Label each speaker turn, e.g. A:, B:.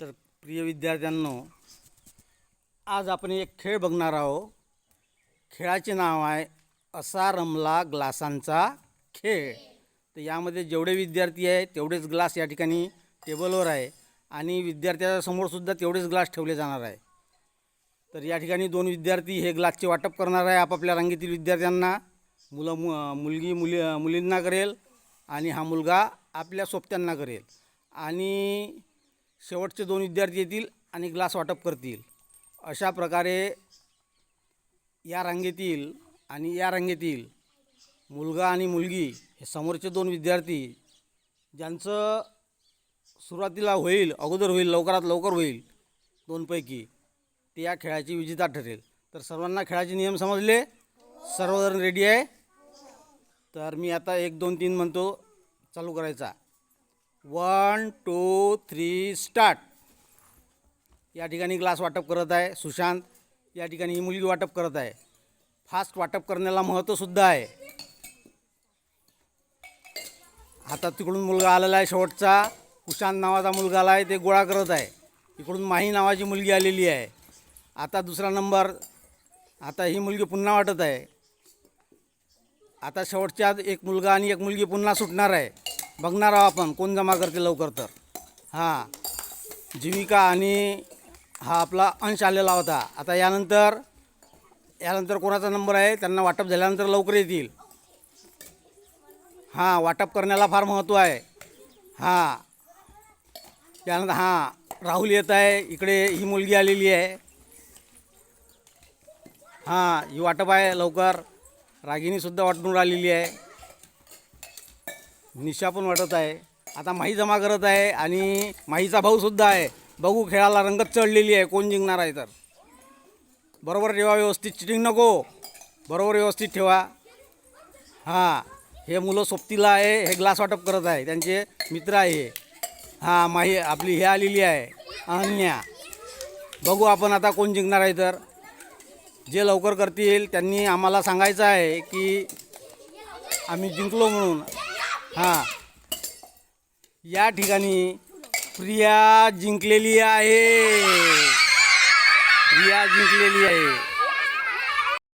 A: तर प्रिय विद्यार्थ्यांनो आज आपण एक खेळ बघणार आहोत. खेळाचे नाव आहे असा रमला ग्लासांचा खेळ. तर यामध्ये जेवढे विद्यार्थी आहे तेवढेच ग्लास या ठिकाणी टेबलवर आहे आणि विद्यार्थ्याच्या समोरसुद्धा तेवढेच ग्लास ठेवले जाणार आहे. तर या ठिकाणी दोन विद्यार्थी हे ग्लासचे वाटप करणार आहे आपापल्या रांगेतील विद्यार्थ्यांना. मुलं मु मुलगी मुली मुलींना करेल आणि हा मुलगा आपल्या सोबत्यांना करेल. आणि शेवटचे दोन विद्यार्थी येतील आणि ग्लास वाटप करतील. अशा प्रकारे या रांगेतील आणि या रांगेतील मुलगा आणि मुलगी हे समोरचे दोन विद्यार्थी ज्यांचं सुरुवातीला होईल अगोदर होईल लवकरात लवकर होईल दोनपैकी ते या खेळाची विजेता ठरेल. तर सर्वांना खेळाचे नियम समजले? सर्वजण रेडी आहे? तर मी आता एक दोन तीन म्हणतो चालू करायचा. One two three start. या ठिकाणी ग्लास वाटप करत आहे सुशांत. या ठिकाणी ही मुलगी वाटप करत आहे. फास्ट वाटप करण्याला महत्त्वसुद्धा आहे. हातात तिकडून मुलगा आलेला आहे शेवटचा. कुशांत नावाचा मुलगा आला आहे ते गोळा करत आहे. इकडून माही नावाची मुलगी आलेली आहे. आता दुसरा नंबर. आता ही मुलगी पुन्हा वाटत आहे. आता शेवटच्या एक मुलगा आणि एक मुलगी पुन्हा सुटणार आहे. बघणार आहोत आपण कोण जमा करते लवकर तर. हां. जीविका आणि हा आपला अंश आलेला होता. आता यानंतर यानंतर कोणाचा नंबर आहे त्यांना वाटप झाल्यानंतर लवकर येतील. हां वाटप करण्याला फार महत्त्व आहे. हां. त्यानंतर हां राहुल येत आहे इकडे ही मुलगी आलेली आहे. हां ही वाटप आहे लवकर. रागिणीसुद्धा वाटून राहिलेली आहे. निशा पण वाटत आहे. आता माही जमा करत आहे आणि माहीचा भाऊसुद्धा आहे. बघू खेळाला रंगत चढलेली आहे. कोण जिंकणार आहे तर? बरोबर ठेवा व्यवस्थित चिटिंग नको. बरोबर व्यवस्थित ठेवा. हां हे मुलं सोबतीला आहे हे ग्लास वाटप करत आहे. त्यांचे मित्र आहे. हां माही आपली हे आलेली आहे. अनन्या. बघू आपण आता कोण जिंकणार आहे तर. जे लवकर करतील त्यांनी आम्हाला सांगायचं आहे की आम्ही जिंकलो म्हणून. हां. या ठिकाणी प्रिया जिंकलेली आहे. प्रिया जिंकलेली आहे.